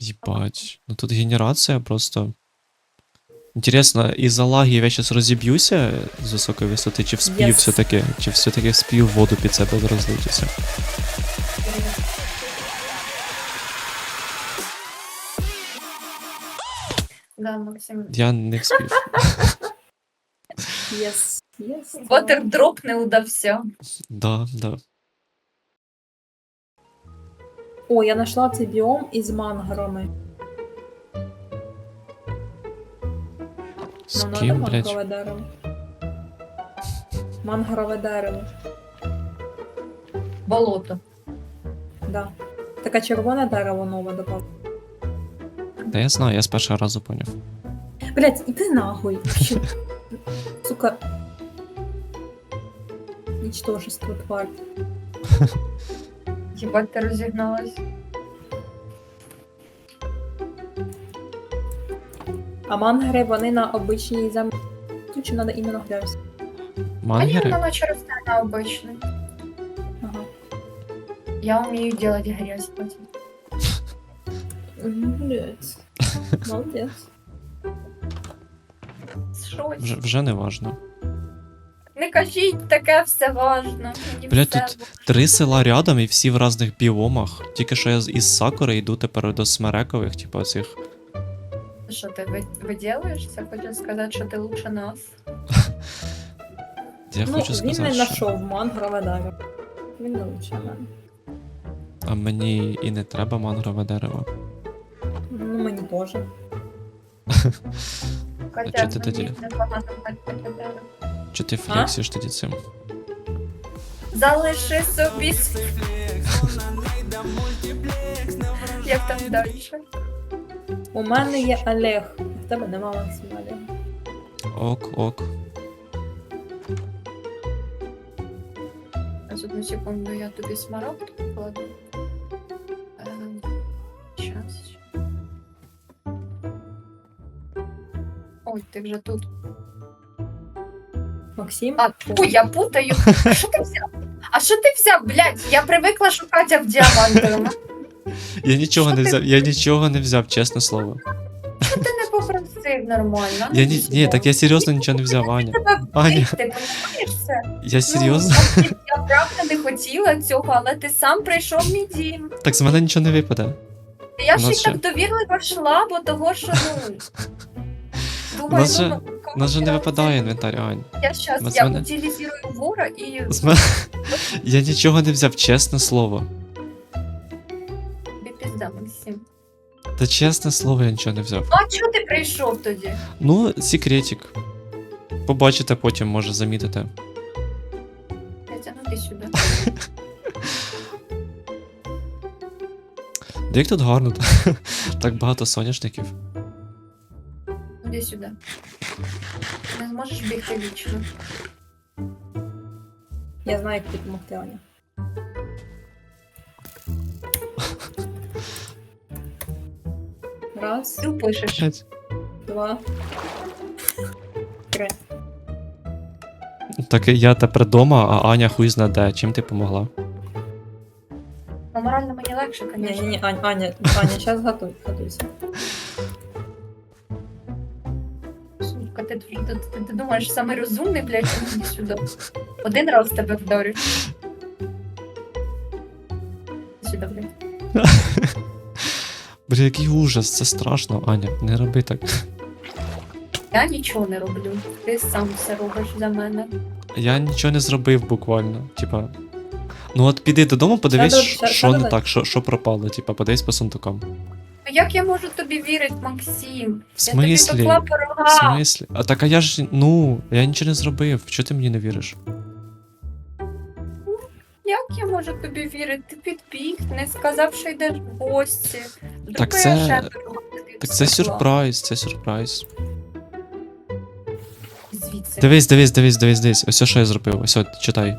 Ебать. Ну тут генерація просто. Інтересно, із-за лагів я зараз розіб'юся з високої висоти, чи вспію Yes. все-таки, чи все-таки вспію воду під себе розлитися. Да, Максим. Я не вспів. Єс. Єс. Ватердроп не удався. Да, да. О, я знайшла цей біом із манграми. З Нам ким, надо блядь? мангрове дерево. Мангрове дерево. Болото. Да. Таке червоне дерево нове допало. Та я знаю, я з першого разу поняв. Блять, іди нахуй. Вообще. Сука. Нічтожество тварь. Їбать, ти розігналась. А мангри вони на обичній землі. Тут чи треба іменно грязь? А ні, Мангери? вона наче росте на обичний. Ага. Я вмію делать грязь потім. Блять. Молодець. Що? Вже, вже не важно. Не кажіть, таке все важно. Мені все тут Три села рядом і всі в різних біомах. Тільки що я з- із Сакури йду тепер до смерекових, типу цих. Що ти ви-? Хочу сказати, що ти лучше нас. Я ну, хочу він сказати, не що... знайшов мангрове дерево. Він не лучше мене. а мені і не треба мангрове дерево. Ну, мені теж. Хоча чого ти тоді? мені непогано так таке. Чи ти флексиш тоді цим? Залиши собі. Як там далі? У мене є Олег. В тебе нема Максима Олега. Ок, ок. Зараз одну секунду я тобі смарагд покладу. Ем, Щас. Ой, ти вже тут. Максим? А, фу, я путаю. Що ти взяв? А що ти взяв, блядь? Я привикла шукати в діамантовому. Я нічого Що не ти- взяв, я нічого не взяв, чесне слово. Що ти не попросив нормально? Я ні, ні, так я серйозно нічого не взяв, Аня. Тебе Аня, вбити, ти розумієш це? я серйозно. Ну, я правда не хотіла цього, але ти сам прийшов в мій дім. Так з мене нічого не випаде. Я У ж і ще- так довірливо йшла, бо того, що ну. У Думаю, нас же- ну, У нас же не випадає інвентар, Ань. Я щас, я мене- утилізую вора і З мене... Я нічого не взяв, чесне слово. тобі пізда, Максим. Та чесне слово, я нічого не взяв. Ну а чого ти прийшов тоді? Ну, секретик. Побачите потім, може замітите. Я тягнути сюди. Де як тут гарно, так багато соняшників. Іди сюди. Не зможеш бігти вічно. Я знаю, як допомогти Аня. Раз, Ти пишеш. Блядь. два, три. Так я тепер дома, а Аня хуй зна де. Чим ти помогла? Ну, морально мені легше, Ні, ні, звісно. ні, Аня, Аня, Аня, зараз готуй, готуйся. Ти, думаєш, саме розумний, блядь, іди сюди. Один раз тебе вдарю. Сюди, блядь. Бля, який ужас, це страшно, Аня. Не роби так. Я нічого не роблю. Ти сам все робиш за мене. Я нічого не зробив буквально. Типа. Ну от піди додому, подивись, що що не так, що, що пропало. Типа, подивись по сундукам. Як я можу тобі вірити, Максим? В Я тобі смислі? пекла В пирога. смислі? А так а я ж. Ну, я нічого не зробив. Чого ти мені не віриш? Як я можу тобі вірити? Ти підбіг, не сказав, що йдеш в гості. Так це- ще пирога тобі Так це спекла. сюрприз, це сюрприз. Звідси. Дивись, дивись, дивись, дивись, дивись. Ось що я зробив. Ось от, читай.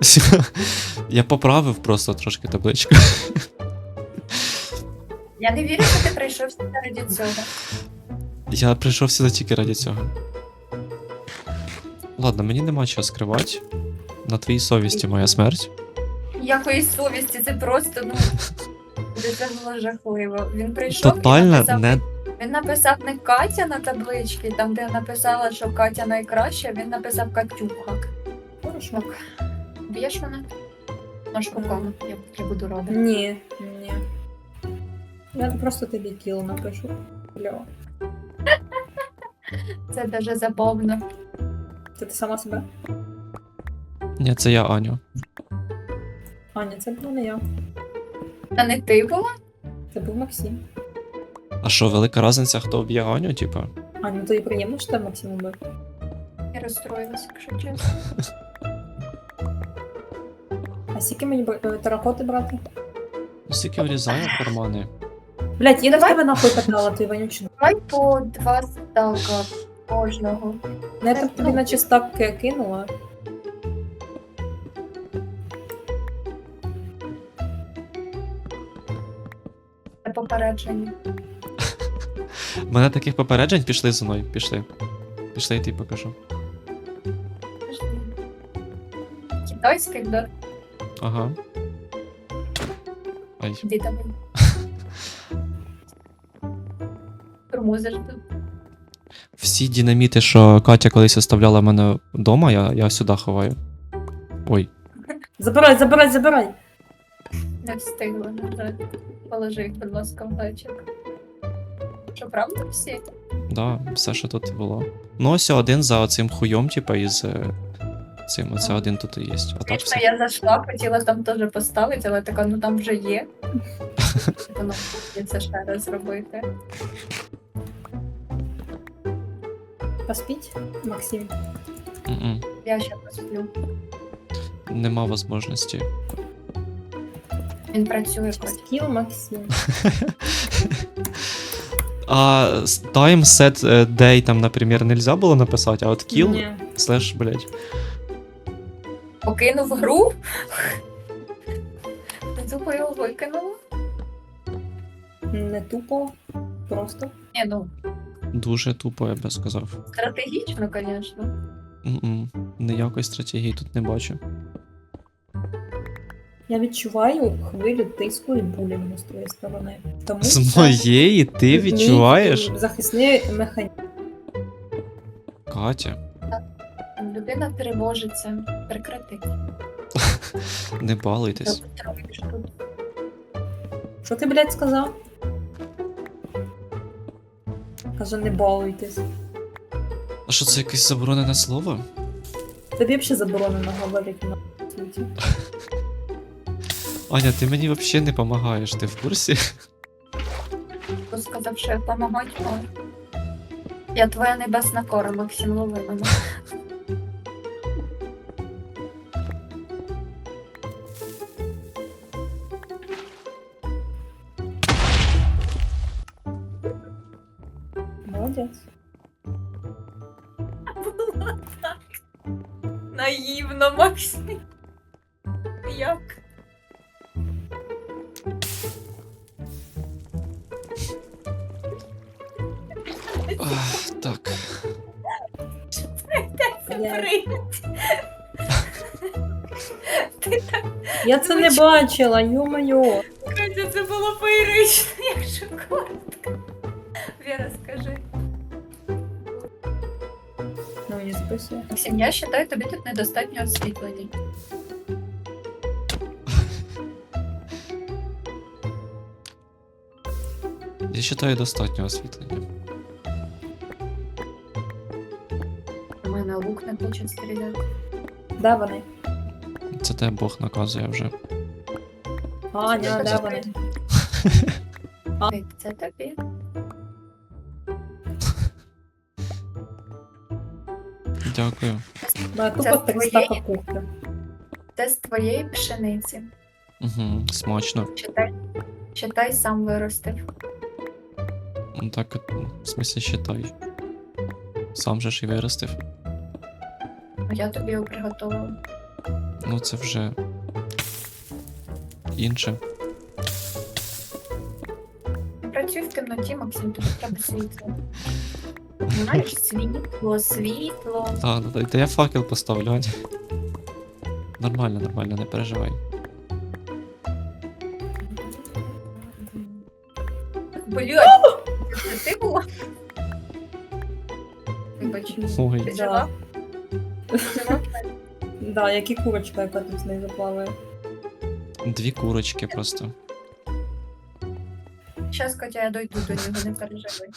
Я поправив просто трошки табличку. Я не вірю, що ти прийшов сюди раді цього. Я прийшов сюди тільки раді цього. Ладно, мені нема чого скривати. На твоїй совісті моя смерть. Якої совісті, це просто, ну. Це було жахливо. Він прийшов і написав, не. він написав не Катя на табличці, там де написала, що Катя найкраща, він написав Катюха. Хорошо. Б'єш мене? По кому, я, я буду рада. Ні, ні. Я просто тобі кіл напишу. Кльово. Це дуже забавно. Це ти сама себе? Ні, це я Аню. Аня, це була не я. А не ти була? Це був Максим. А що, велика різниця, хто вб'є Аню, типа? Аня, ну тобі приємно, що тебе Максим убив? Я розстроїлася, якщо чесно. А скільки мені б- е, теракоти брати? Скільки врізає в кармани. Блять, я до Давай. тебе нахуй питала, ти вонючина. Давай по два стака кожного. Ну, я так тобі наче стак кинула. Це попередження. У мене таких попереджень пішли за мною. Пішли. Пішли, я тобі покажу. Китайський, да? Ага. Ай. Іди там. Тут. Всі динаміти, що Катя колись оставляла мене вдома, я, я сюди ховаю. Ой. Забирай, забирай, забирай! Не встигла, на жаль. Положи їх, будь ласка, в глечик. Що, правда всі? Да, все, що тут було. Ну, ось один за оцим хуйом, типа, із е, цим. Оце один тут і є. А так Звісно, все. я зайшла, хотіла там теж поставити, але така, ну там вже є. Воно це ще раз зробити. Поспіть, Максим. М-м. Я ще посплю. Нема можливості. Він працює хоч. Скіл Максим. А с- time set day там, наприклад, нельзя було написати, а от kill, Ні. слеш, блядь. Покинув гру. Не тупо його викинула. Не тупо. Просто. Ні, ну, Дуже тупо, я би сказав. стратегічно, звісно. Ніякої стратегії тут не бачу. Я відчуваю хвилю тиску і булінгу з твоєї сторони. Тому З що моєї ти мій, відчуваєш? Захисний механізм. Катя, Людина тривожиться. Прекрати. не балуйтесь. Ти? Що ти, блядь, сказав? Каже, не балуйтесь. А що це якесь заборонене слово? Тобі взагалі заборонено говорити на світі. Аня, ти мені взагалі не допомагаєш, ти в курсі? Хто сказав, що я помагати маю? Я твоя небесна кора, Максим, лови мене. Наївно, Максим. Як? Ах, так. Ти так я це не бачила, йо-моє. Катя, це було феєрично, якщо коротко. Віра, Ну, записує. Максим, я вважаю, тобі тут недостатньо освітлення. Я вважаю достатньо освітлення. У мене лук не хоче стріляти. Де вони? Це те Бог наказує вже. Аня, де вони? Це тобі. Дякую. Моя Це тупо з 300 твоєї? капухи. Це з твоєї пшениці. Угу, смачно. Читай. Читай, сам виростив. Ну так, в смислі, считай. Сам же ж і виростив. Я тобі його приготувала. Ну це вже інше. Працюй в темноті, Максим, тобі треба світло. Знаєш, світло, світло. А, ну та я факел поставлю. Нормально, нормально, не переживай. Блядь, це ти була? Вибач, ти Ой. жива? Жива? Да, як і курочка, яка тут знизу плаває. Дві курочки просто. Щас, Катя, я дойду до нього, не переживай.